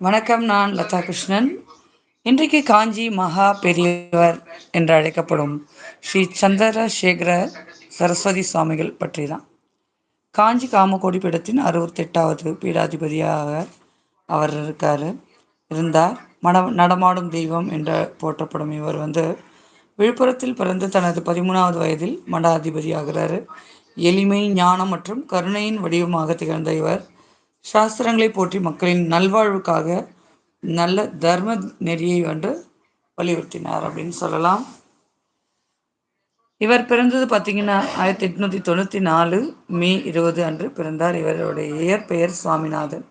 வணக்கம் நான் லதா கிருஷ்ணன். இன்றைக்கு காஞ்சி மகா பெரியவர் என்று அழைக்கப்படும் ஸ்ரீ சந்திரசேகர சரஸ்வதி சுவாமிகள் பற்றி தான் காஞ்சி காமகோடி பீடத்தின் அறுபத்தெட்டாவது பீடாதிபதியாக அவர் இருக்கார். இருந்தார். மன நடமாடும் தெய்வம் என்று போற்றப்படும் இவர் வந்து விழுப்புரத்தில் பிறந்து தனது பதிமூணாவது வயதில் மடாதிபதியாகிறாரு. எளிமை ஞானம் மற்றும் கருணையின் வடிவமாக திகழ்ந்த இவர். சாஸ்திரங்களை போற்றி மக்களின் நல்வாழ்வுக்காக நல்ல தர்ம நெறியை வந்து வலியுறுத்தினார் அப்படின்னு சொல்லலாம். இவர் பிறந்தது பார்த்தீங்கன்னா ஆயிரத்தி எட்நூற்றி தொண்ணூற்றி நாலு மே இருபது அன்று பிறந்தார். இவருடைய இயற்பெயர் சுவாமிநாதன்.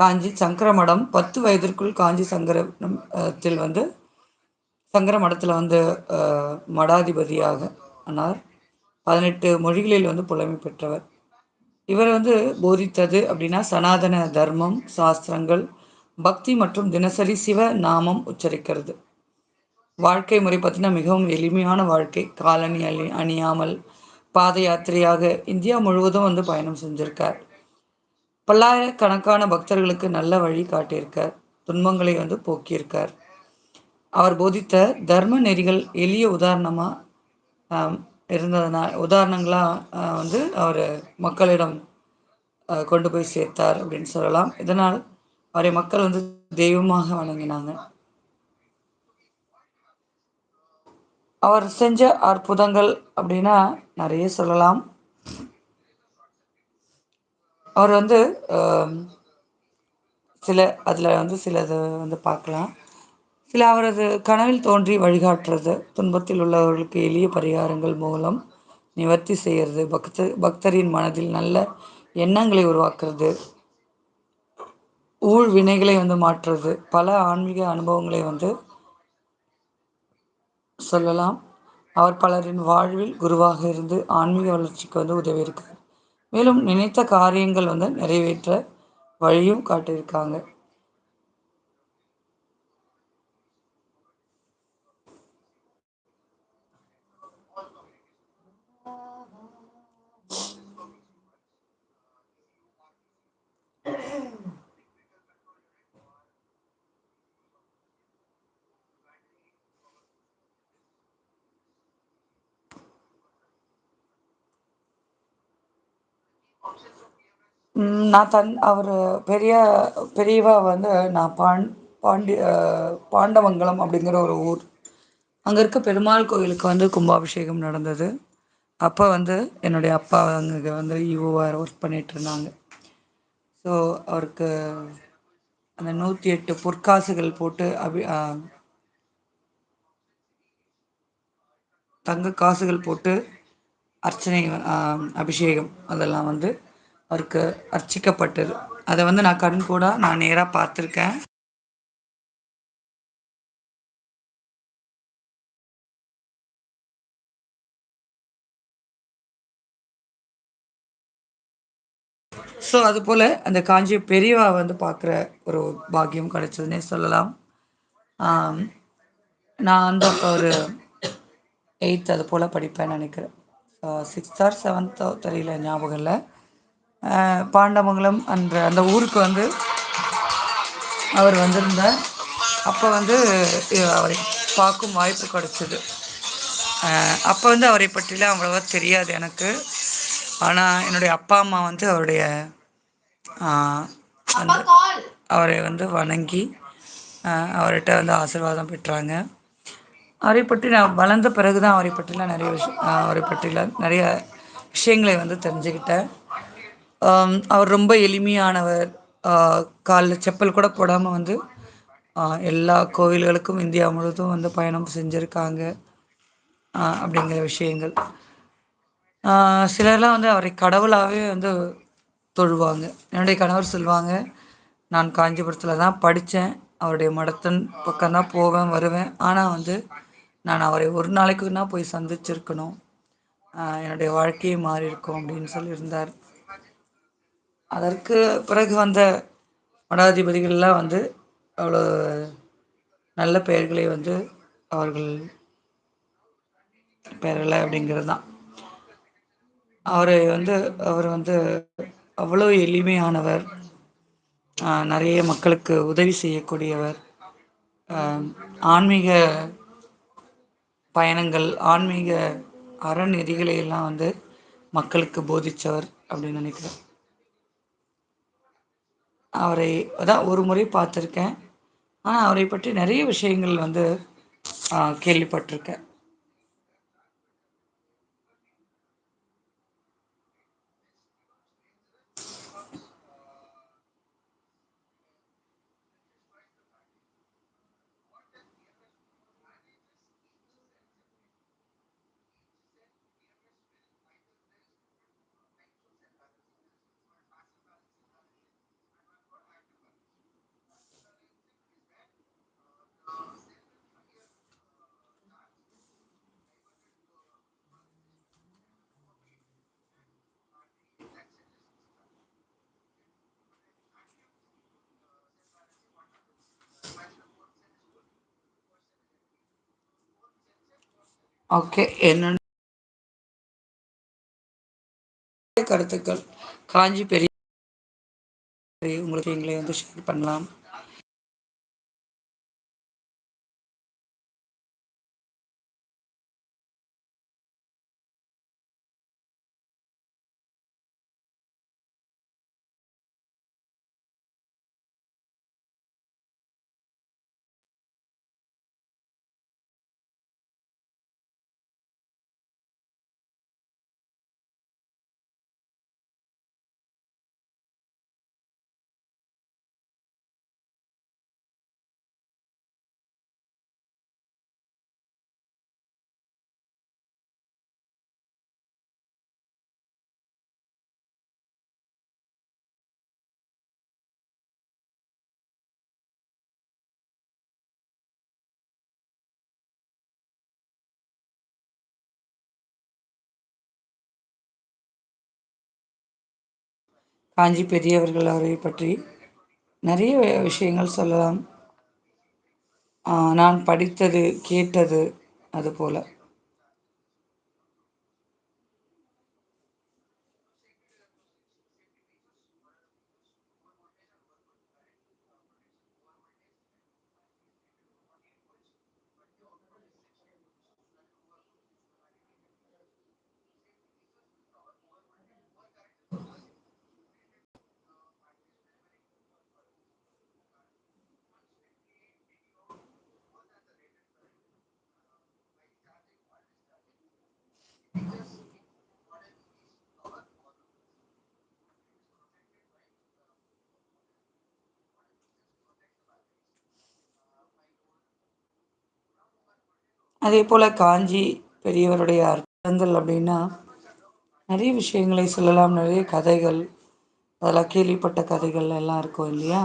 காஞ்சி சங்கரமடம் பத்து வயதிற்குள் காஞ்சி சங்கரத்தில் வந்து சங்கர மடத்தில் வந்து மடாதிபதியாக ஆனார். பதினெட்டு மொழிகளில் வந்து புலமை பெற்றவர். இவர் வந்து போதித்தது அப்படின்னா சனாதன தர்மம் சாஸ்திரங்கள் பக்தி மற்றும் தினசரி சிவ நாமம் உச்சரிக்கிறது. வாழ்க்கை முறை பார்த்தீங்கன்னா மிகவும் எளிமையான வாழ்க்கை. காலணி அணி அணியாமல் பாத யாத்திரையாக இந்தியா முழுவதும் வந்து பயணம் செஞ்சிருக்கார். பல்லாயிரக்கணக்கான பக்தர்களுக்கு நல்ல வழி காட்டியிருக்கார். துன்பங்களை வந்து போக்கியிருக்கார். அவர் போதித்த தர்ம நெறிகள் எளிய உதாரணமாக இருந்ததுனால் உதாரணங்களாக வந்து அவர் மக்களிடம் கொண்டு போய் சேர்த்தார் அப்படின்னு சொல்லலாம். இதனால் அவரை மக்கள் வந்து தெய்வமாக வணங்கினாங்க. அவர் செஞ்ச அற்புதங்கள் அப்படின்னா நிறைய சொல்லலாம். அவர் வந்து சில அதில் வந்து சிலது வந்து பார்க்கலாம். சில அவரது கனவில் தோன்றி வழிகாட்டுறது. துன்பத்தில் உள்ளவர்களுக்கு எளிய பரிகாரங்கள் மூலம் நிவர்த்தி செய்கிறது. பக்த பக்தரின் மனதில் நல்ல எண்ணங்களை உருவாக்குறது. ஊழ் வினைகளை வந்து மாற்றுறது. பல ஆன்மீக அனுபவங்களை வந்து சொல்லலாம். அவர் பலரின் வாழ்வில் குருவாக இருந்து ஆன்மீக வளர்ச்சிக்கு வந்து உதவி இருக்கார் மேலும் நினைத்த காரியங்கள் வந்து நிறைவேற்ற வழியும் காட்டியிருக்காங்க. நான் தன் அவர் பெரிய பெரியவா வந்து நான் பாண் பாண்டி பாண்டமங்கலம் அப்படிங்கிற ஒரு ஊர். அங்கே இருக்க பெருமாள் கோயிலுக்கு வந்து கும்பாபிஷேகம் நடந்தது. அப்போ வந்து என்னுடைய அப்பா அங்கே வந்து ஈவோவாக ஒர்க் பண்ணிகிட்டு இருந்தாங்க. ஸோ அவருக்கு அந்த நூற்றி எட்டு பொற்காசுகள் போட்டு அபி தங்க காசுகள் போட்டு அர்ச்சனை அபிஷேகம் அதெல்லாம் வந்து அவருக்கு அர்ச்சிக்கப்பட்டது. அதை வந்து நான் கண் கூட நான் நேராக பார்த்துருக்கேன். ஸோ அதுபோல் அந்த காஞ்சி பெரியவா வந்து பார்க்குற ஒரு பாக்கியம் கிடைச்சதுன்னே சொல்லலாம். நான் வந்து அப்போ ஒரு எயித் அது போல் படிப்பேன் நினைக்கிறேன். சிக்ஸ்த் ஆர் செவன்த்தோ தெரியல ஞாபகம் இல்லை. பாண்டமங்கலம் என்ற அந்த ஊருக்கு வந்து அவர் வந்திருந்தார். அப்போ வந்து அவரை பார்க்கும் வாய்ப்பு கிடைச்சிது. அப்போ வந்து அவரை பற்றிலாம் அவ்வளோவா தெரியாது எனக்கு. ஆனால் என்னுடைய அப்பா அம்மா வந்து அவருடைய அந்த அவரை வந்து வணங்கி அவர்கிட்ட வந்து ஆசீர்வாதம் பெற்றாங்க. அவரை பற்றி நான் வளர்ந்த பிறகு தான் அவரை பற்றிலாம் நிறைய விஷயம் அவரை பற்றிலாம் நிறைய விஷயங்களை வந்து தெரிஞ்சுக்கிட்டேன். அவர் ரொம்ப எளிமையானவர். காலில் செப்பல் கூட போடாமல் வந்து எல்லா கோவில்களுக்கும் இந்தியா முழுவதும் வந்து பயணம் செஞ்சுருக்காங்க. அப்படிங்கிற விஷயங்கள். சிலர்லாம் வந்து அவரை கடவுளாகவே வந்து தொழுவாங்க. என்னுடைய கணவர் சொல்லுவாங்க நான் காஞ்சிபுரத்தில் தான் படித்தேன் அவருடைய மடத்தன் பக்கம்தான் போவேன் வருவேன். ஆனால் வந்து நான் அவரை ஒரு நாளைக்குன்னா போய் சந்திச்சிருக்கணும். என்னுடைய வாழ்க்கையே மாறி இருக்கும் அப்படின்னு சொல்லியிருந்தார். அதற்கு பிறகு வந்த மடாதிபதிகள்லாம் வந்து அவ்வளோ நல்ல பெயர்களை வந்து அவர்கள் பெறலை அப்படிங்கிறது தான். அவரை வந்து அவர் வந்து அவ்வளோ எளிமையானவர் நிறைய மக்களுக்கு உதவி செய்யக்கூடியவர் ஆன்மீக பயணங்கள் ஆன்மீக அறநெறிகளை எல்லாம் வந்து மக்களுக்கு போதித்தவர் அப்படின்னு நினைக்கிறேன். அவரை அதான் ஒரு முறை பார்த்துருக்கேன். ஆனால் அவரை பற்றி நிறைய விஷயங்கள் வந்து கேள்விப்பட்டிருக்கேன். ஓகே என்னென்ன கருத்துக்கள். காஞ்சி பெரிய உங்களுக்கு எங்களை வந்து ஷேர் பண்ணலாம். காஞ்சி பெரியவர்கள் அவரை பற்றி நிறைய விஷயங்கள் சொல்லலாம். நான் படித்தது கேட்டது அதுபோல். அதே போல் காஞ்சி பெரியவருடைய அர்த்தங்கள் அப்படின்னா நிறைய விஷயங்களை சொல்லலாம். நிறைய கதைகள் அதெல்லாம் கேள்விப்பட்ட கதைகள் எல்லாம் இருக்கும் இல்லையா?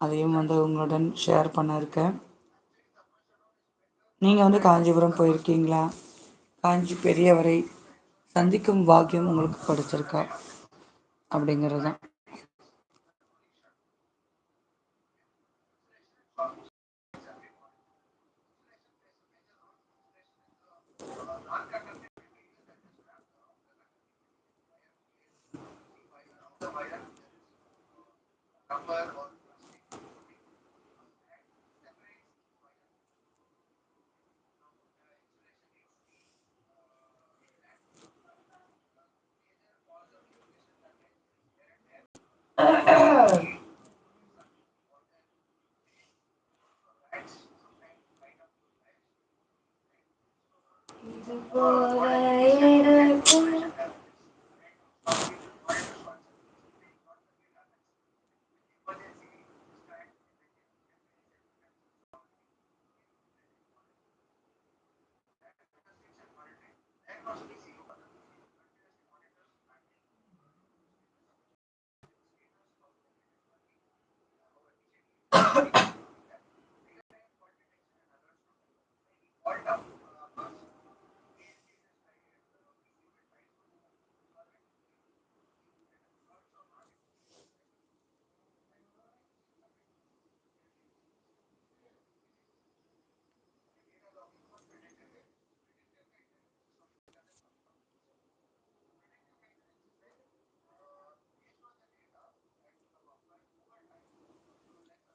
அதையும் வந்து உங்களுடன் ஷேர் பண்ண இருக்கேன். நீங்கள் வந்து காஞ்சிபுரம் போயிருக்கீங்களா? காஞ்சி பெரியவரை சந்திக்கும் பாக்கியம் உங்களுக்கு கிடைச்சிருக்கா அப்படிங்கிறது தான். number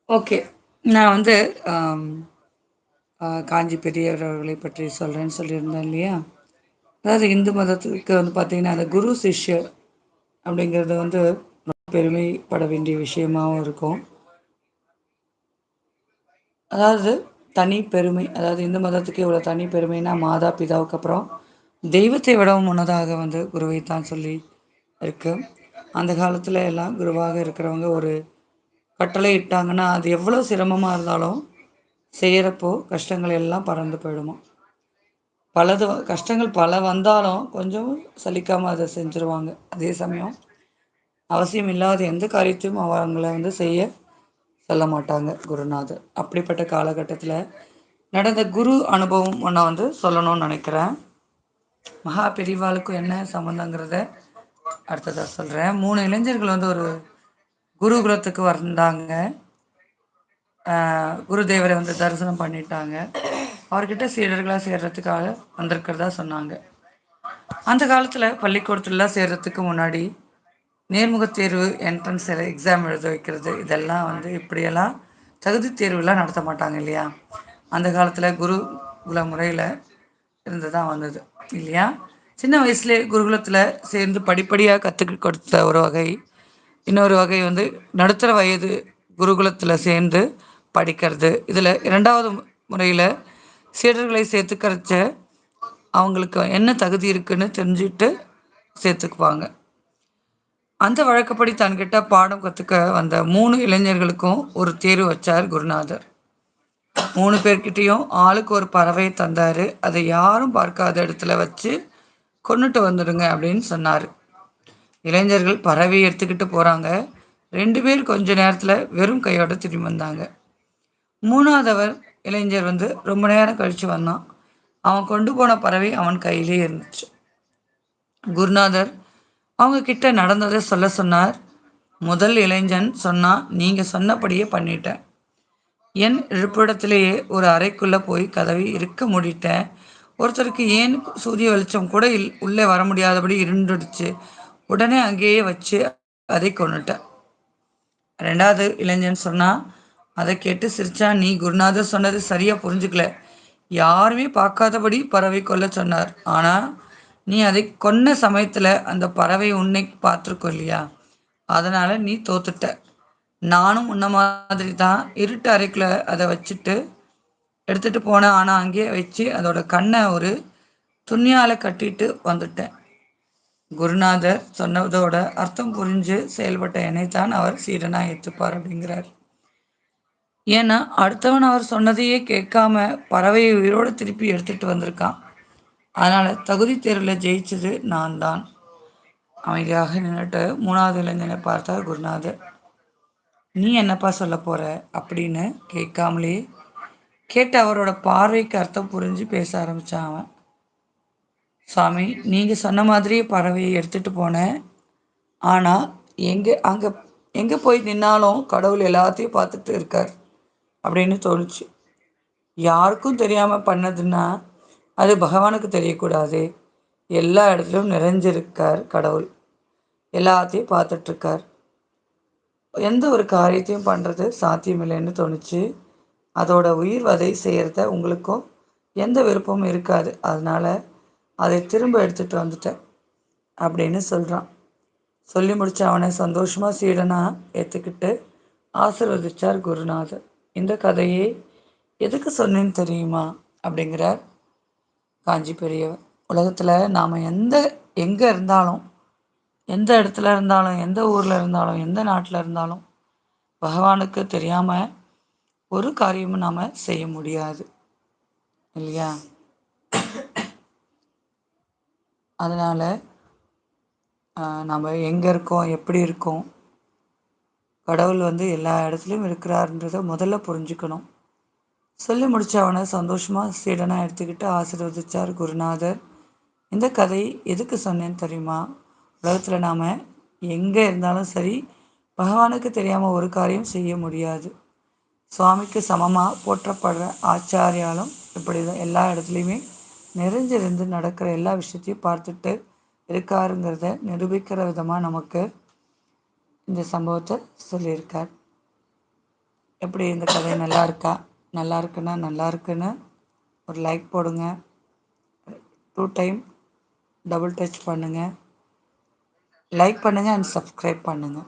okay. நான் வந்து காஞ்சி பெரியவர் அவர்களை பற்றி சொல்கிறேன்னு சொல்லியிருந்தேன் இல்லையா? அதாவது இந்து மதத்துக்கு வந்து பார்த்திங்கன்னா அந்த குரு சிஷ்யர் அப்படிங்கிறது வந்து பெருமைப்பட வேண்டிய விஷயமாகவும் இருக்கும். அதாவது தனி பெருமை அதாவது இந்து மதத்துக்கு இவ்வளோ தனி பெருமைனா மாதா பிதாவுக்கு அப்புறம் தெய்வத்தை விடவும் முன்னதாக வந்து குருவை தான் சொல்லி இருக்கு. அந்த காலத்தில் எல்லாம் குருவாக இருக்கிறவங்க ஒரு கட்டளை இட்டாங்கன்னா அது எவ்வளோ சிரமமாக இருந்தாலும் செய்கிறப்போ கஷ்டங்கள் எல்லாம் பறந்து போயிடுமா? பலது கஷ்டங்கள் பல வந்தாலும் கொஞ்சம் சலிக்காமல் அதை செஞ்சுருவாங்க. அதே சமயம் அவசியம் இல்லாத எந்த காரியத்தையும் அவங்கள வந்து செய்ய சொல்ல மாட்டாங்க குருநாதர். அப்படிப்பட்ட காலகட்டத்தில் நடந்த குரு அனுபவம் ஒன்றை வந்து சொல்லணும்னு நினைக்கிறேன். மகா பெரிவாளுக்கும் என்ன சம்மந்தங்கிறத அடுத்ததாக சொல்கிறேன் மூணு இளைஞர்கள் வந்து ஒரு குருகுலத்துக்கு வந்தாங்க. குருதேவரை வந்து தரிசனம் பண்ணிட்டாங்க. அவர்கிட்ட சீடர்களாக சேர்றதுக்காக வந்திருக்கிறதா சொன்னாங்க. அந்த காலத்தில் பள்ளிக்கூடத்துலலாம் சேர்றதுக்கு முன்னாடி நேர்முகத் தேர்வு என்ட்ரன்ஸ் எக்ஸாம் எழுத வைக்கிறது இதெல்லாம் வந்து இப்படியெல்லாம் தகுதி தேர்வுலாம் நடத்த மாட்டாங்க இல்லையா? அந்த காலத்தில் குருகுல முறையில் இருந்து தான் வந்தது இல்லையா? சின்ன வயசுலேயே குருகுலத்தில் சேர்ந்து படிப்படியாக கற்றுக் கொடுத்த ஒரு வகை இன்னொரு வகை வந்து நடுத்தர வயது குருகுலத்தில் சேர்ந்து படிக்கிறது. இதில் இரண்டாவது முறையில் சீடர்களை சேர்த்துக்கறச்ச அவங்களுக்கு என்ன தகுதி இருக்குன்னு தெரிஞ்சுட்டு சேர்த்துக்குவாங்க. அந்த வழக்கப்படி தன்கிட்ட பாடம் கற்றுக்க வந்த மூணு இளைஞர்களுக்கும் ஒரு தேர்வு வச்சார் குருநாதர். மூணு பேர்கிட்டையும் ஆளுக்கு ஒரு பறவையை தந்தார். அதை யாரும் பார்க்காத இடத்துல வச்சு கொண்டுட்டு வந்துடுங்க அப்படின்னு சொன்னார். இளைஞர்கள் பறவையை எடுத்துக்கிட்டு போகிறாங்க ரெண்டு பேர் கொஞ்ச நேரத்தில் வெறும் கையோட திரும்பி வந்தாங்க. மூணாவதவர் இளைஞர் வந்து ரொம்ப நேரம் கழித்து வந்தான். அவன் கொண்டு போன பறவை அவன் கையிலே இருந்துச்சு. குருநாதர் அவங்க கிட்ட நடந்ததை சொல்ல சொன்னார். முதல் இளைஞன் சொன்னா நீங்க சொன்னபடியே பண்ணிட்டேன். என் இருப்பிடத்திலேயே ஒரு அறைக்குள்ள போய் கதவை இருக்க முடிட்டேன். ஒருத்தருக்கு ஏன் சூரிய வெளிச்சம் கூட இல் உள்ளே வர முடியாதபடி இருண்டுடுச்சு. உடனே அங்கேயே வச்சு அதை கொன்னுட்டேன் ரெண்டாவது இளைஞன் சொன்னா அதை கேட்டு சிரிச்சா நீ குருநாதர் சொன்னது சரியா புரிஞ்சுக்கல. யாருமே பார்க்காதபடி பறவை கொல்ல சொன்னார். ஆனா நீ அதை கொன்ன சமயத்துல அந்த பறவை உன்னை பார்த்துருக்கோம் இல்லையா? அதனால நீ தோத்துட்ட. நானும் உன்ன மாதிரி தான் இருட்டு அறைக்குள்ள அதை வச்சுட்டு எடுத்துட்டு போனேன். ஆனா அங்கேயே வச்சு அதோட கண்ணை ஒரு துணியால கட்டிட்டு வந்துட்டேன். குருநாதர் சொன்னதோட அர்த்தம் புரிஞ்சு செயல்பட்ட என்னைத்தான் அவர் சீடனா ஏற்றுப்பார் அப்படிங்கிறார். ஏன்னா அடுத்தவன் அவர் சொன்னதையே கேட்காம பறவையை உயிரோடு திருப்பி எடுத்துட்டு வந்திருக்கான். அதனால தகுதி தேர்வில் ஜெயிச்சது நான் தான் அமைதியாக நின்றுட்டு மூணாவது இளைஞனை பார்த்தார் குருநாதர். நீ என்னப்பா சொல்ல போற? அப்படின்னு கேட்காமலே கேட்டு அவரோட பார்வைக்கு அர்த்தம் புரிஞ்சு பேச ஆரம்பிச்சான் அவன். சாமி நீங்கள் சொன்ன மாதிரியே பறவையை எடுத்துகிட்டு போனேன். ஆனால் எங்கே அங்கே எங்கே போய் நின்னாலும் கடவுள் எல்லாத்தையும் பார்த்துட்டு இருக்கார் அப்படின்னு தோணுச்சு. யாருக்கும் தெரியாமல் பண்ணதுன்னா அது பகவானுக்கு தெரியக்கூடாது. எல்லா இடத்துலையும் நிறைஞ்சிருக்கார் கடவுள். எல்லாத்தையும் பார்த்துட்ருக்கார் எந்த ஒரு காரியத்தையும் பண்ணுறது சாத்தியமில்லைன்னு தோணுச்சு. அதோட உயிர் வதை செய்கிறத உங்களுக்கும் எந்த விருப்பமும் இருக்காது. அதனால் அதை திரும்ப எடுத்துட்டு வந்துட்டேன் அப்படின்னு சொல்கிறான் சொல்லி முடிச்சு அவனை சந்தோஷமாக சீடனாக ஏற்றுக்கிட்டு ஆசீர்வதிச்சார் குருநாதர். இந்த கதையை எதுக்கு சொன்னேன்னு தெரியுமா அப்படிங்கிறார் காஞ்சி பெரியவர். உலகத்தில் நாம் எந்த எங்கே இருந்தாலும் எந்த இடத்துல இருந்தாலும் எந்த ஊரில் இருந்தாலும் எந்த நாட்டில் இருந்தாலும் பகவானுக்கு தெரியாமல் ஒரு காரியமும் நாம் செய்ய முடியாது. இல்லையா? அதனால் நம்ம எங்கே இருக்கோம் எப்படி இருக்கோம் கடவுள் வந்து எல்லா இடத்துலையும் இருக்கிறாருன்றத முதல்ல புரிஞ்சுக்கணும். சொல்லி முடிச்ச அவனை சந்தோஷமாக சீடனாக எடுத்துக்கிட்டு ஆசீர்வதிச்சார் குருநாதர். இந்த கதை எதுக்கு சொன்னேன்னு தெரியுமா? உலகத்தில் நாம் எங்கே இருந்தாலும் சரி பகவானுக்கு தெரியாமல் ஒரு காரியம் செய்ய முடியாது. சுவாமிக்கு சமமாக போற்றப்படுற ஆச்சாரியாலும் இப்படி தான் எல்லா இடத்துலையுமே நிறைஞ்சிருந்து நடக்கிற எல்லா விஷயத்தையும் பார்த்துட்டு இருக்காருங்கிறத நிரூபிக்கிற விதமாக நமக்கு இந்த சம்பவத்தை சொல்லியிருக்கார். எப்படி இந்த கதை நல்லா இருக்கா? நல்லா இருக்குன்னா நல்லா இருக்குன்னு ஒரு லைக் போடுங்க. டூ டைம் டபுள் டச் பண்ணுங்கள் லைக் பண்ணுங்கள் அண்ட் சப்ஸ்கிரைப் பண்ணுங்கள்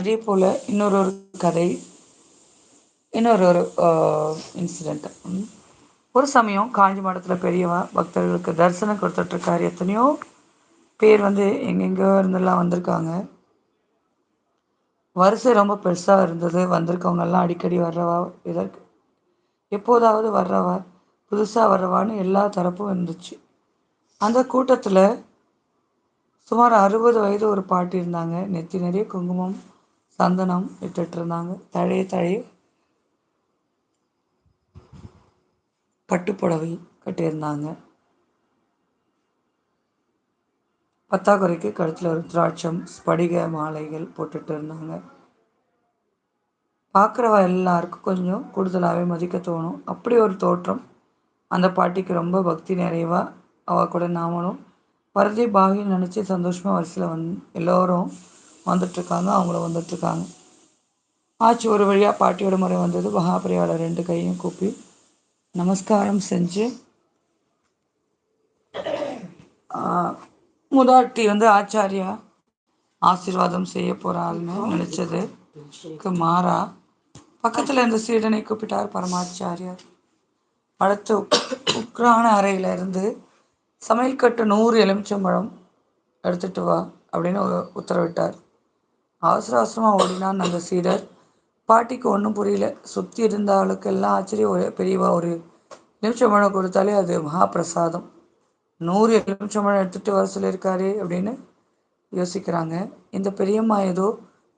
அதே போல் இன்னொரு ஒரு கதை இன்னொரு ஒரு இன்சிடெண்ட் ஒரு சமயம் காஞ்சி மடத்தில் பெரியவா பக்தர்களுக்கு தரிசனம் கொடுத்துட்ருக்காரு எத்தனையோ பேர் வந்து எங்கெங்கோ இருந்தெல்லாம் வந்திருக்காங்க. வரிசை ரொம்ப பெருசாக இருந்தது. வந்திருக்கவங்கெல்லாம் அடிக்கடி வர்றவா இதற்கு எப்போதாவது வர்றவா புதுசாக வர்றவான்னு எல்லா தரப்பும் இருந்துச்சு. அந்த கூட்டத்தில் சுமார் அறுபது வயது ஒரு பாட்டி இருந்தாங்க. நெத்தி நிறைய குங்குமம் சந்தனம் இட்டுட்டு இருந்தாங்க தழைய தழைய பட்டுப்புடவை கட்டியிருந்தாங்க. பத்தாக்குறைக்கு கழுத்தில் ருத்ராட்சம் ஸ்படிக மாலைகள் போட்டுட்டு இருந்தாங்க பார்க்குறவ எல்லாருக்கும் கொஞ்சம் கூடுதலாகவே மதிக்க தோணும். அப்படி ஒரு தோற்றம் அந்த பாட்டிக்கு ரொம்ப பக்தி நிறைவாக அவள் கூட நாமளும் வரதே பாகின்னு நினச்சி சந்தோஷமாக வரிசையில் வந் எல்லோரும் வந்துட்டுருக்காங்க அவங்களும் வந்துட்டுருக்காங்க ஆச்சு ஒரு வழியாக பாட்டியோட முறை வந்தது. மகாபிரியாவோட ரெண்டு கையும் கூப்பி நமஸ்காரம் செஞ்சு முதாட்டி வந்து ஆச்சாரியா ஆசீர்வாதம் செய்ய போகிறாள்னு நினச்சதுக்கு மாறா பக்கத்தில் இருந்த சீடனை கூப்பிட்டார் பரமாச்சாரியார். அடுத்த உக்ரான அறையில இருந்து சமையல் கட்டு நூறு எலுமிச்சம்பழம் எடுத்துட்டு வா அப்படின்னு உத்தரவிட்டார். அவசர அவசரமாக ஓடினான் அந்த சீடர். பாட்டிக்கு ஒன்றும் புரியல. சுற்றி இருந்த ஆளுக்கெல்லாம் ஆச்சரியம் ஒரு பெரியவா ஒரு எலுமிச்சம்பழம் கொடுத்தாலே அது மகாபிரசாதம். நூறு எலுமிச்சம்பழம் எடுத்துகிட்டு வர சொல்லியிருக்காரு அப்படின்னு யோசிக்கிறாங்க. இந்த பெரியம்மா ஏதோ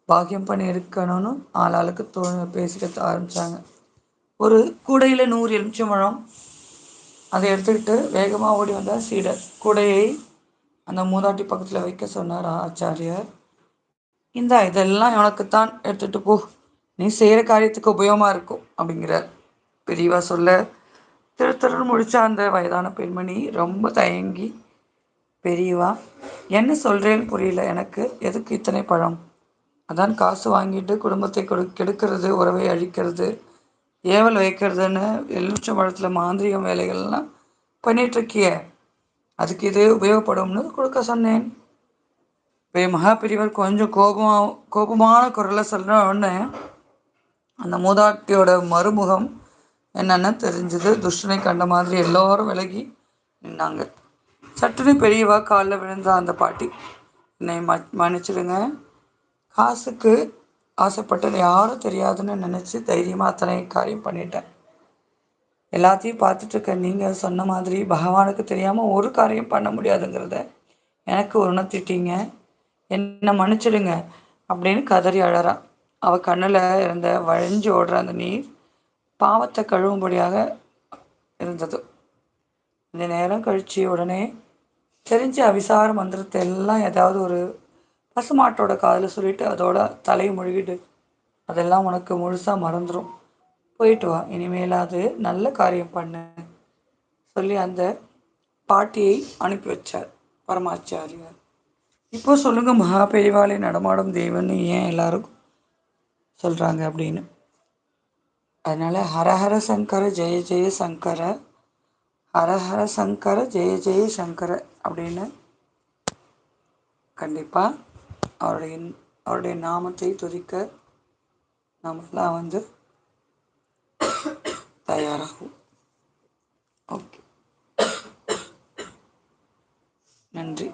பாக்கியம் பண்ணி இருக்கணும்னு ஆளாளுக்கு தோ பேசிக்க ஆரம்பித்தாங்க ஒரு கூடையில் நூறு எலுமிச்சம்பழம் அதை எடுத்துக்கிட்டு வேகமாக ஓடி வந்தார் சீடர். கூடையை அந்த மூதாட்டி பக்கத்தில் வைக்க சொன்னார் ஆச்சாரியர். இந்தா இதெல்லாம் உனக்குத்தான் எடுத்துகிட்டு போ. நீ செய்கிற காரியத்துக்கு உபயோகமாக இருக்கும் அப்படிங்கிறார். பெரியவா சொல்ல திருத்தருள் முடித்த முடிச்ச அந்த வயதான பெண்மணி ரொம்ப தயங்கி பெரியவா என்ன சொல்கிறேன்னு புரியல எனக்கு எதுக்கு இத்தனை பழம்? அதான் காசு வாங்கிட்டு குடும்பத்தை கொடு கெடுக்கிறது உறவை அழிக்கிறது ஏவல் வைக்கிறதுன்னு எலுமிச்சம் பழத்தில் மாந்திரிகம் வேலைகள்லாம் பண்ணிகிட்ருக்கிய அதுக்கு இது உபயோகப்படும்னு கொடுக்க சொன்னேன். இப்போ மகாபெரியவர் கொஞ்சம் கோபமாக கோபமான குரலை சொல்கிற உடனே அந்த மூதாட்டியோட மறுமுகம் என்னென்னு தெரிஞ்சது. துஷ்டனை கண்ட மாதிரி எல்லோரும் விலகி நின்னாங்க. சட்டுன்னு பெரியவா காலில் விழுந்த அந்த பாட்டி என்னை ம மன்னிச்சிடுங்க. காசுக்கு ஆசைப்பட்டது யாரும் தெரியாதுன்னு நினச்சி தைரியமாக அத்தனை காரியம் பண்ணிட்டேன். எல்லாத்தையும் பார்த்துட்ருக்க நீங்கள் சொன்ன மாதிரி பகவானுக்கு தெரியாமல் ஒரு காரியம் பண்ண முடியாதுங்கிறத எனக்கு உணர்த்திட்டீங்க. என்னை மன்னிச்சிடுங்க அப்படின்னு கதறி அழறா. அவள் கண்ணில் இருந்த வழிஞ்சு ஓடுற அந்த நீர் பாவத்தை கழுவும்படியாக இருந்தது. இந்த நேரம் கழிச்சு உடனே தெரிஞ்ச அவிசார மந்திரத்தை எல்லாம் ஏதாவது ஒரு பசுமாட்டோட காதில் சொல்லிட்டு அதோட தலையை முழுகிட்டு அதெல்லாம் உனக்கு முழுசாக மறந்துடும் போயிட்டு வா. இனிமேலாவது நல்ல காரியம் பண்ணு. சொல்லி அந்த பாட்டியை அனுப்பி வச்சார் பரமாச்சாரியார். இப்போ சொல்லுங்கள் மகா பெரிவாளை நடமாடும் தேவன் ஏன் எல்லாருக்கும் சொல்கிறாங்க அப்படின்னு. அதனால் ஹரஹர சங்கர ஜெய ஜெய சங்கர ஹரஹர சங்கர ஜெய ஜெய சங்கர அப்படின்னு கண்டிப்பாக அவருடைய அவருடைய நாமத்தை துதிக்க நாமெல்லாம் வந்து தயாராகும் ஓகே. நன்றி.